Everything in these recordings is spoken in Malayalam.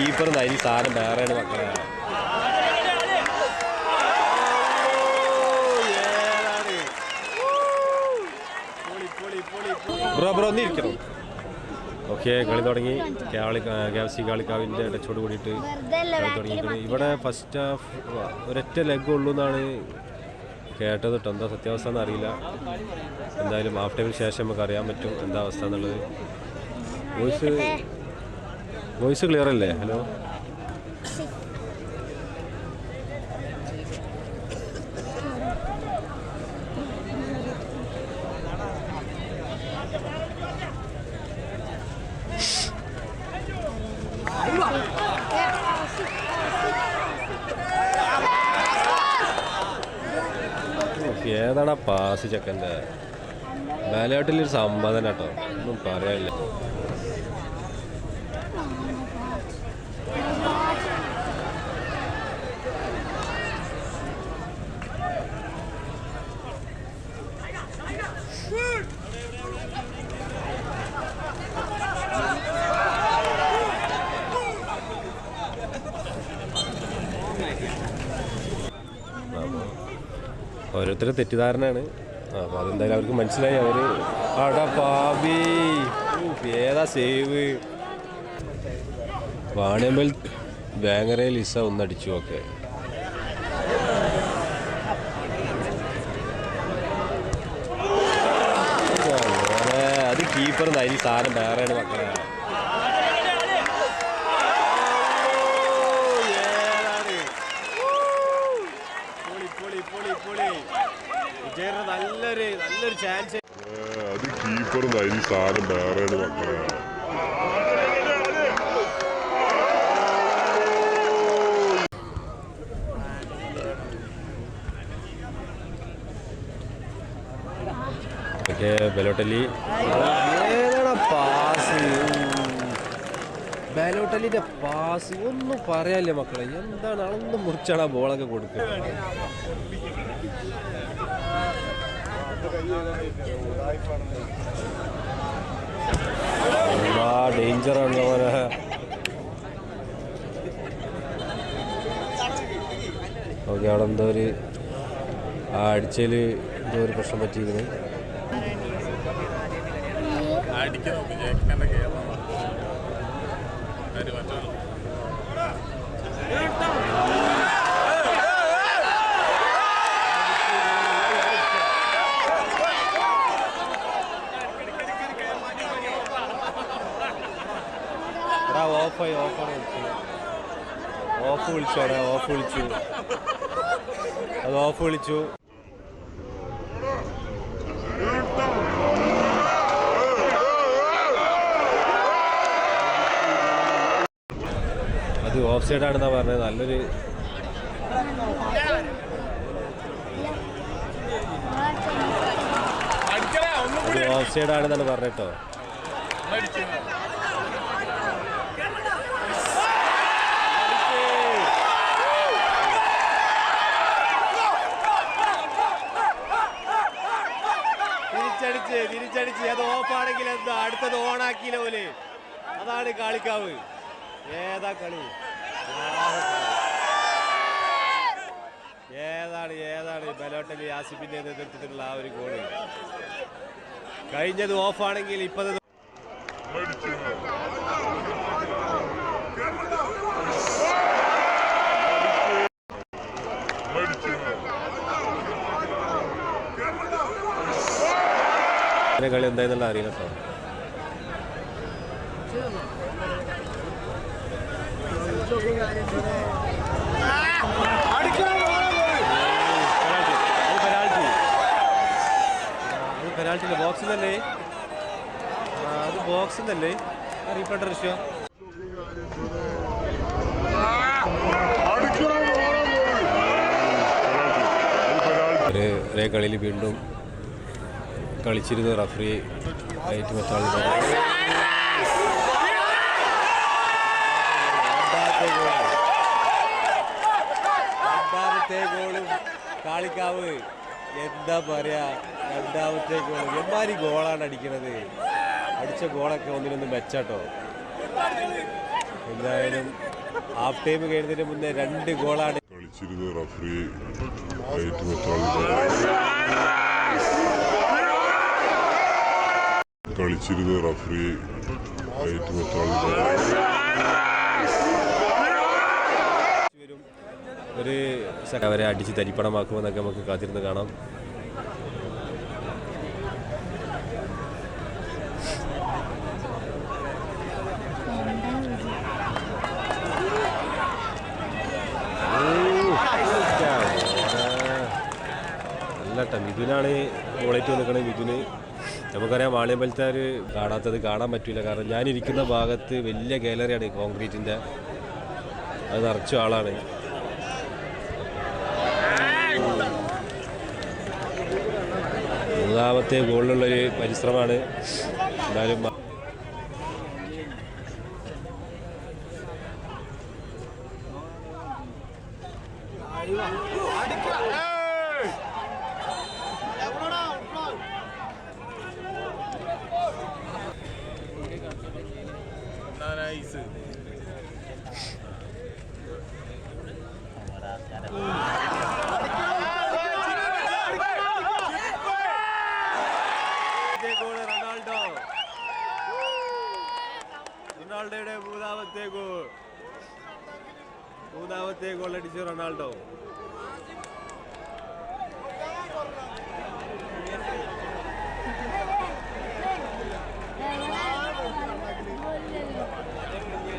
കീപ്പർ നരി സാധനം വേറെയാണ് മക്കളെ ബ്രോ ബ്രോ ഒന്ന് ഇരിക്കണം. ഓക്കെ കളി തുടങ്ങി. കാളി ഗാവസി കാളിക്കാവിന്റെ ഇടച്ചോട് കൂടിയിട്ട് കളി തുടങ്ങിയിരിക്കുന്നത് ഇവിടെ ഫസ്റ്റ് ഹാഫ് ഒരൊറ്റ ലെഗ് ഉള്ളൂ എന്നാണ് കേട്ടത് കേട്ടോ എന്താ സത്യാവസ്ഥ എന്ന് അറിയില്ല. എന്തായാലും ഹാഫ് ടൈമിന് ശേഷം നമുക്ക് അറിയാൻ പറ്റും എന്താ അവസ്ഥ എന്നുള്ളത്. വോയിസ് വോയിസ് ക്ലിയർ അല്ലേ? ഹലോ? ഏതാണ് പാസ് ചെക്കന്റെ? ബാലോട്ടിലൊരു സമ്മതന കേട്ടോ. ഒന്നും പറയാനില്ല. ഓരോരുത്തരും തെറ്റിദ്ധാരണയാണ്. അപ്പോൾ അതെന്തായാലും അവർക്ക് മനസ്സിലായി. അവർ അടാ ഊഫ്, ഏതാ സേവ് വാണിയമ്പൽ വേങ്ങരയിൽ ഇസ ഒന്നടിച്ചു ഒക്കെ അത് കീപ്പർ നരി സാധനം വേറെയാണ് മക്കളെ നല്ലൊരു നല്ലൊരു ചാൻസ് അത് കീപ്പർ സാധനം വേറെ മക്കളെ. ബലോട്ടലി. പാസ്? ബലോട്ടലിന്റെ പാസ്. ഒന്നും പറയാല്ലേ മക്കളെ. എന്താണ് അളന്ന് മുറിച്ചാണ് ആ ബോളൊക്കെ കൊടുക്കുന്നത് ഡേഞ്ചറാണ് പോലെ. ഓക്കെ അവിടെ എന്തോ ഒരു ആ അടിച്ചതിൽ എന്തോ ഒരു പ്രശ്നം പറ്റിയിരിക്കുന്നത് എടാ ഓഫായി ഓഫർ വിളിച്ചു. ഓഫ് വിളിച്ചോടാ ഓഫ് വിളിച്ചു. അത് ഓഫ് വിളിച്ചു. അത് ഓഫ് സൈഡ് ആണെന്നാ പറഞ്ഞത് നല്ലൊരു ഓഫ് സൈഡ് ആണെന്നാണ് പറഞ്ഞിട്ടോ തിരിച്ചടിച്ച് തിരിച്ചടിച്ച്. അത് ഓപ്പാണെങ്കിൽ എന്താ? അടുത്തത് ഓണാക്കിയില്ല പോലെ അതാണ് കാളിക്കാവ്. ഏതാ കളി? ഏതാണ് ഏതാണ് ബലോട്ടലി ആസിഫിന്റെ നേതൃത്വത്തിലുള്ള ആ ഒരു ഗോൾ? കഴിഞ്ഞത് ഓഫാണെങ്കിൽ ഇപ്പത് കളി എന്തായെന്നുള്ള അറിയില്ല കേട്ടോ പെനാൾട്ടി ബോക്സിൽ തന്നെ അത് ബോക്സിൽ തന്നെ റീഫണ്ട് റഷ്യ ഒരു ഒരേ കളിയിൽ വീണ്ടും കളിച്ചിരുന്ന റഫറി ആയിട്ട് രണ്ടാമത്തെ ഗോളും. കാളിക്കാവ്. എന്താ പറയാ രണ്ടാമത്തെ ഗോൾ എമ്മാരി ഗോളാണ് അടിക്കണത്. അടിച്ച ഗോളൊക്കെ ഒന്നിനൊന്ന് മെച്ചാട്ടോ. എന്തായാലും ഹാഫ് ടൈം കഴിഞ്ഞതിന് മുന്നേ രണ്ട് ഗോളാണ്. കളിച്ചിരുന്ന റഫറി കളിച്ചിരുന്ന റഫറി ഒരു അവരെ അടിച്ച് തരിപ്പണമാക്കുമെന്നൊക്കെ നമുക്ക് കാത്തിരുന്ന് കാണാം. നല്ല. മിഥുനാണ് ഗോളേറ്റ് നിൽക്കണേ മിഥുന് നമുക്കറിയാം വാളിയമ്പലത്താർ കാണാത്തത് കാണാൻ പറ്റില്ല കാരണം ഞാനിരിക്കുന്ന ഭാഗത്ത് വലിയ ഗാലറിയാണ് കോൺക്രീറ്റിന്റെ അത് നിറച്ച ആളാണ്. മൂന്നാമത്തെ ഗോളിലുള്ളൊരു പരിശ്രമമാണ്. എന്തായാലും ഗോൾ റൊണാൾഡോ റൊണാൾഡോയുടെ മൂന്നാമത്തെ ഗോൾ മൂന്നാമത്തെ ഗോൾ അടിച്ചു റൊണാൾഡോ.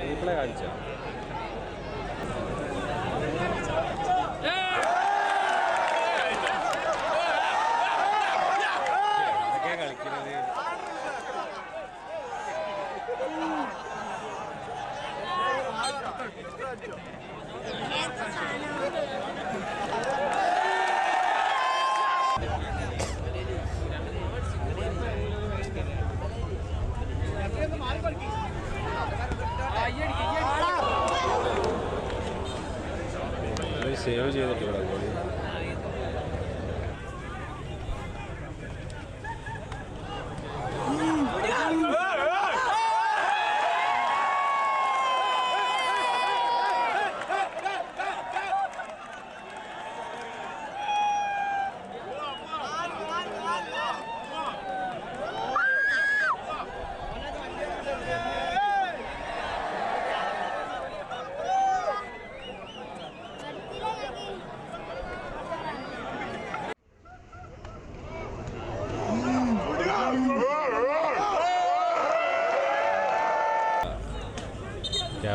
റീപ്ലേ കാണിച്ച? സേവ് ചെയ്തിട്ട് ഇവിടെ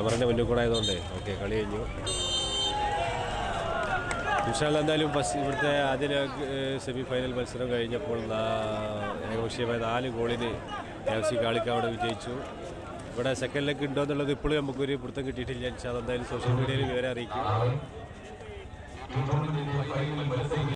ഗോളി ക്യാമറയുടെ മുന്നിൽ കൂടെ ആയതുകൊണ്ട്. ഓക്കെ കളി കഴിഞ്ഞു. വിശാൽ എന്തായാലും ഫസ്റ്റ് ഇവിടുത്തെ ആദ്യ സെമി ഫൈനൽ മത്സരം കഴിഞ്ഞപ്പോൾ ഏകപക്ഷീയമായ നാല് ഗോളിന് എഫ് സി കാളിക്കാവിടെ വിജയിച്ചു. ഇവിടെ സെക്കൻഡ് ലെഗ് ഉണ്ടോ എന്നുള്ളത് ഇപ്പോഴും നമുക്കൊരു പിടുത്തം കിട്ടിയിട്ടില്ല. പക്ഷേ അതെന്തായാലും സോഷ്യൽ മീഡിയയിൽ വിവരം അറിയിക്കും.